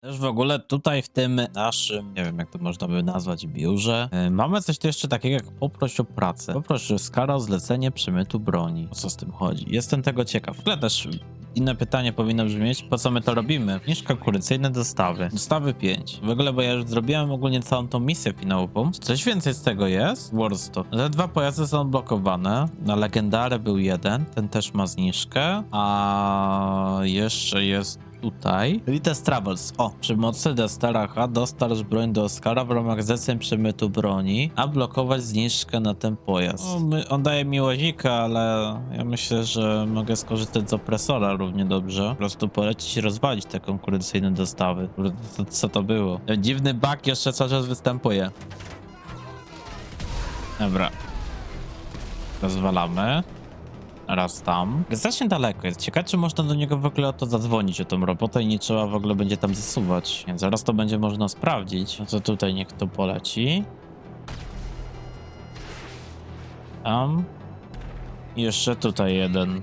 Też w ogóle tutaj w tym naszym, nie wiem jak to można by nazwać, biurze, yy, mamy coś tu jeszcze takiego jak poproś o pracę. Poproś Skara o zlecenie przemytu broni. O co z tym chodzi? Jestem tego ciekaw. W ogóle też inne pytanie powinno brzmieć, po co my to robimy? Niż konkurencyjne dostawy. Dostawy 5. W ogóle, bo ja już zrobiłem ogólnie całą tą misję finałową. Coś więcej z tego jest? Warstone. Te dwa pojazdy są blokowane. Na legendary był jeden, ten też ma zniżkę, a jeszcze jest tutaj. Lites Travels. O, przy mocy Destara H dostarcz broń do Oscara w ramach zleceń przemytu broni, a blokować zniżkę na ten pojazd. O, my, on daje mi łazika, ale ja myślę, że mogę skorzystać z opresora równie dobrze. Po prostu polecić i rozwalić te konkurencyjne dostawy. To- Co to było? Ten dziwny bug jeszcze cały czas występuje. Dobra. Rozwalamy. Raz tam. Znacznie daleko jest. Ciekawe, czy można do niego w ogóle o to zadzwonić, o tą robotę i nie trzeba w ogóle będzie tam zasuwać. Więc zaraz to będzie można sprawdzić. To tutaj niech to poleci. Tam. I jeszcze tutaj jeden.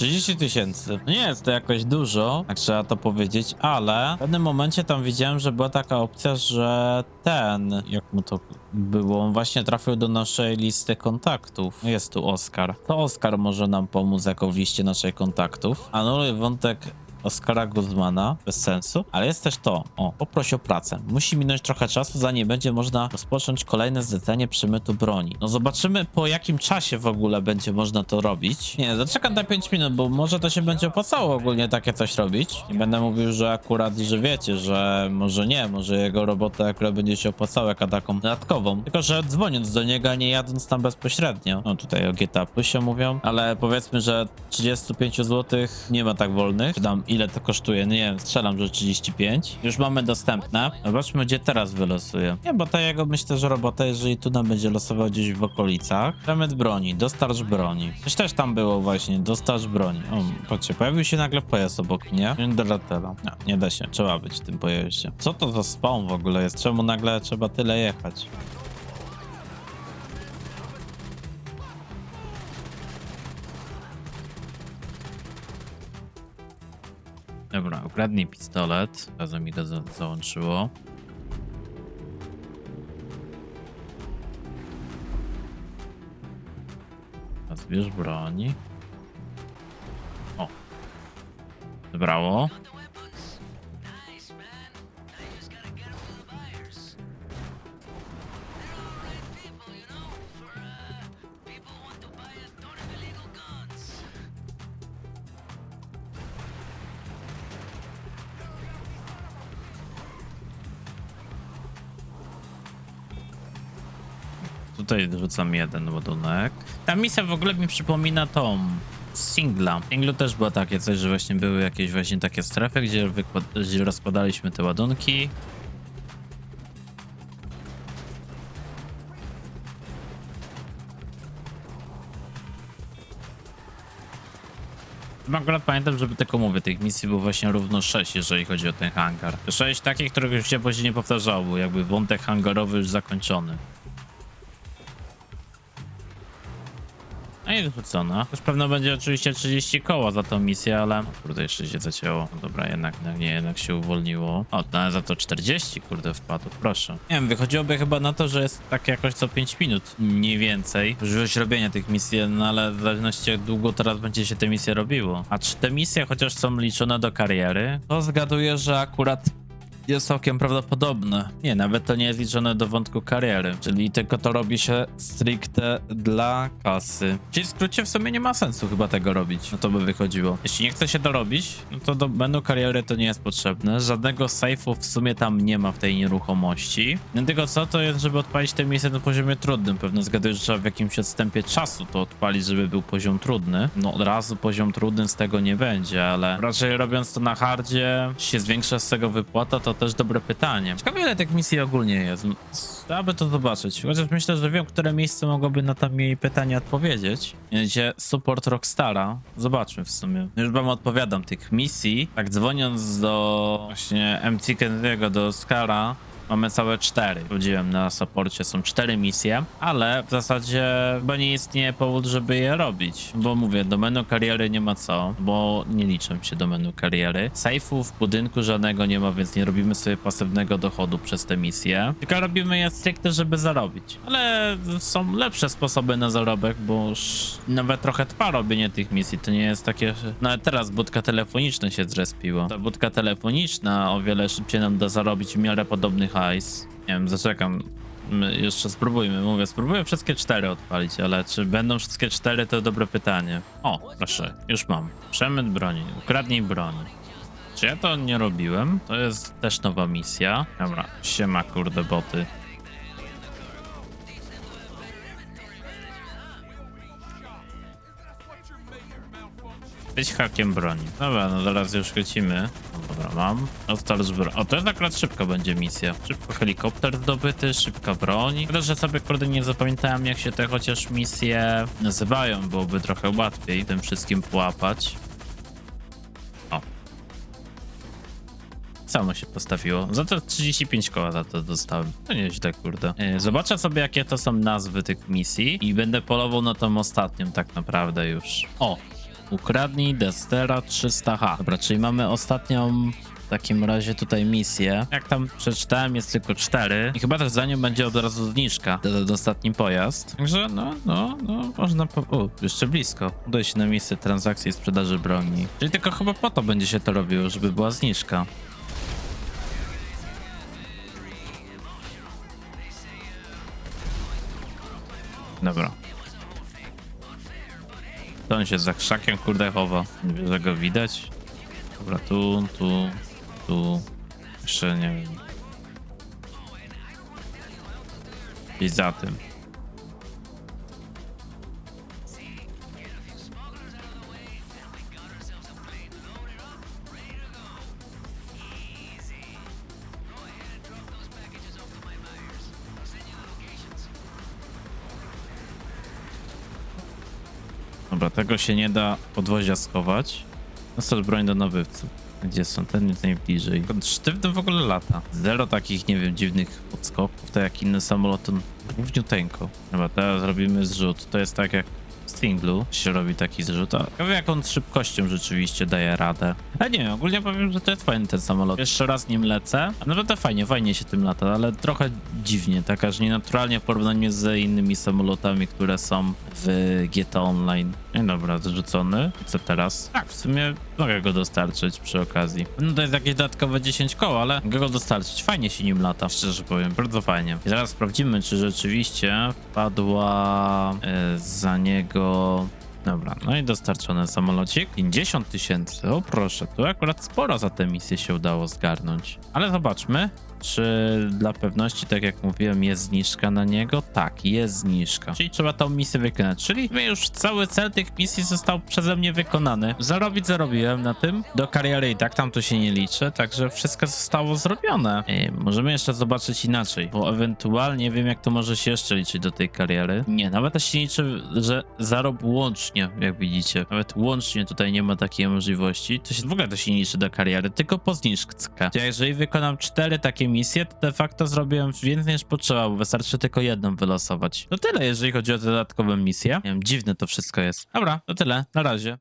30 tysięcy. Nie jest to jakoś dużo, jak trzeba to powiedzieć, ale w pewnym momencie tam widziałem, że była taka opcja, że ten, jak mu to było, on właśnie trafił do naszej listy kontaktów. Jest tu Oskar. To Oskar może nam pomóc jako w liście naszej kontaktów. Anuluj wątek Oskara Guzmana, bez sensu, ale jest też to, o, poproś o pracę. Musi minąć trochę czasu, zanim będzie można rozpocząć kolejne zlecenie przemytu broni. No zobaczymy po jakim czasie w ogóle będzie można to robić. Nie, zaczekam na 5 minut, bo może to się będzie opłacało ogólnie takie coś robić. Nie będę mówił, że akurat, że wiecie, że może nie, może jego robota akurat będzie się opłacała jako taką dodatkową. Tylko, że dzwoniąc do niego, a nie jadąc tam bezpośrednio. No tutaj o GTA Plusie mówią, ale powiedzmy, że 35 zł nie ma tak wolnych. Tam ile to kosztuje? Nie wiem, strzelam, że 35. Już mamy dostępne. Zobaczmy, gdzie teraz wylosuje. Nie, bo ta jego myślę, że robota, jeżeli tu nam będzie losował gdzieś w okolicach. Przemyt broni, dostarcz broni. Coś też tam było właśnie, dostarcz broni. O, patrzcie, pojawił się nagle pojazd obok mnie. Dolatela. No, nie da się, trzeba być w tym pojeździe. Co to za spawn w ogóle jest? Czemu nagle trzeba tyle jechać? Dobra, ukradnij pistolet. Razem mi to za załączyło. Zbierz broń. O. Zebrało. Tutaj rzucam jeden ładunek. Ta misja w ogóle mi przypomina tą singla. W singlu też było takie coś, że właśnie były jakieś właśnie takie strefy, gdzie, gdzie rozkładaliśmy te ładunki. Akurat pamiętam, żeby tylko mówię, tych misji było właśnie równo 6, jeżeli chodzi o ten hangar. 6 takich, których już się później nie powtarzało, jakby wątek hangarowy już zakończony. I wrzucona. Już pewno będzie oczywiście 30 koła za tą misję, ale... Kurde, jeszcze się zacięło. No dobra, jednak nie, jednak się uwolniło. O, no, za to 40, kurde, wpadł, proszę. Nie wiem, wychodziłoby chyba na to, że jest tak jakoś co 5 minut, mniej więcej. Możliwość robienia tych misji, no ale w zależności jak długo teraz będzie się te misje robiło. A czy te misje chociaż są liczone do kariery? To zgaduję, że akurat jest całkiem prawdopodobne. Nie, nawet to nie jest liczone do wątku kariery, czyli tylko to robi się stricte dla kasy. Czyli w skrócie w sumie nie ma sensu chyba tego robić, no to by wychodziło. Jeśli nie chce się to robić, no to do menu kariery to nie jest potrzebne. Żadnego safe'u w sumie tam nie ma w tej nieruchomości. Tylko co, to jest, żeby odpalić te misje na poziomie trudnym. Pewno zgaduję, że trzeba w jakimś odstępie czasu to odpalić, żeby był poziom trudny. No od razu poziom trudny z tego nie będzie, ale raczej robiąc to na hardzie, się zwiększa z tego wypłata, to też dobre pytanie. Ciekawe ile tych misji ogólnie jest. Trzeba by to zobaczyć. Chociaż myślę, że wiem, które miejsce mogłoby na tam jej pytanie odpowiedzieć. Mianowicie support Rockstara. Zobaczmy w sumie. Już wam odpowiadam tych misji. Tak dzwoniąc do właśnie MC Kennedy'ego, do Oscara, mamy całe cztery. Powiedziałem, na saporcie są cztery misje, ale w zasadzie chyba nie istnieje powód, żeby je robić. Bo mówię, do menu kariery nie ma co, bo nie liczę się do menu kariery. Sejfu w budynku żadnego nie ma, więc nie robimy sobie pasywnego dochodu przez te misje. Tylko robimy je stricte, żeby zarobić. Ale są lepsze sposoby na zarobek, bo już nawet trochę trwa robienie tych misji. To nie jest takie... Nawet teraz budka telefoniczna się zrespiło. Ta budka telefoniczna o wiele szybciej nam da zarobić w miarę podobny hajs. Nie wiem, zaczekam. My jeszcze spróbujmy, mówię, spróbuję wszystkie cztery odpalić, ale czy będą wszystkie cztery, to dobre pytanie. O, proszę, już mam. Przemyt broni, ukradnij broń. Czy ja to nie robiłem? To jest też nowa misja. Dobra, siema kurde boty. Być hakiem broni. Dobra, no zaraz już chwycimy. Dobra, mam. Ostal zbro... O, to jest akurat szybko będzie misja. Szybko helikopter zdobyty, szybka broń. Tylko, że sobie kurde nie zapamiętałem jak się te chociaż misje nazywają. Byłoby trochę łatwiej tym wszystkim połapać. O. Samo się postawiło. Za to 35 koła za to dostałem. To nieźle, kurde. E, Zobaczę sobie, jakie to są nazwy tych misji i będę polował na tą ostatnią tak naprawdę już. O, ukradnij Destera 300H. Dobra, czyli mamy ostatnią w takim razie tutaj misję. Jak tam przeczytałem, jest tylko cztery. I chyba też za nią będzie od razu zniżka. Ten ostatni pojazd. Także no, no, no, można po... O, jeszcze blisko. Udaj się na miejsce transakcji i sprzedaży broni. Czyli tylko chyba po to będzie się to robiło, żeby była zniżka. Dobra. To on się za krzakiem kurde chowa. Nie wiem, że go widać. Dobra, tu, tu, tu. Jeszcze nie wiem. I za tym. Dobra, tego się nie da podwozia schować. Dostać broń do nabywcy. Gdzie są? Ten jest najbliżej. Sztywny w ogóle lata. Zero takich, nie wiem, dziwnych podskoków, tak jak inne samoloty. Równiuteńko. Dobra, teraz robimy zrzut. To jest tak jak w Stinglu się robi taki zrzut. A ciekawe, jak on szybkością rzeczywiście daje radę. A nie, ogólnie powiem, że to jest fajny ten samolot. Jeszcze raz nim lecę. A naprawdę fajnie, fajnie się tym lata, ale trochę dziwnie, tak aż nienaturalnie w porównaniu z innymi samolotami, które są w GTA Online. No dobra, zrzucony. Co teraz? Tak, w sumie mogę go dostarczyć przy okazji. No to jest jakieś dodatkowe 10 koła, ale mogę go dostarczyć. Fajnie się nim lata, szczerze powiem, bardzo fajnie. I zaraz sprawdzimy, czy rzeczywiście wpadła e, za niego... Dobra, no i dostarczony samolocik. 50 tysięcy, o proszę, tu akurat sporo za tę misję się udało zgarnąć. Ale zobaczmy, czy dla pewności, tak jak mówiłem, jest zniżka na niego? Tak, jest zniżka. Czyli trzeba tą misję wykonać. Czyli już cały cel tych misji został przeze mnie wykonany. Zarobić zarobiłem na tym. Do kariery i tak tam to się nie liczy, także wszystko zostało zrobione. Ej, możemy jeszcze zobaczyć inaczej, bo ewentualnie wiem, jak to może się jeszcze liczyć do tej kariery. Nie, nawet to się liczy, że zarob łącznie, jak widzicie. Nawet łącznie tutaj nie ma takiej możliwości. To się w ogóle to się nie liczy do kariery, tylko po zniżce. Czyli jeżeli wykonam cztery takie misje, to de facto zrobiłem więcej niż potrzeba, bo wystarczy tylko jedną wylosować. To tyle, jeżeli chodzi o dodatkowe misje. Nie wiem, dziwne to wszystko jest. Dobra, to tyle. Na razie.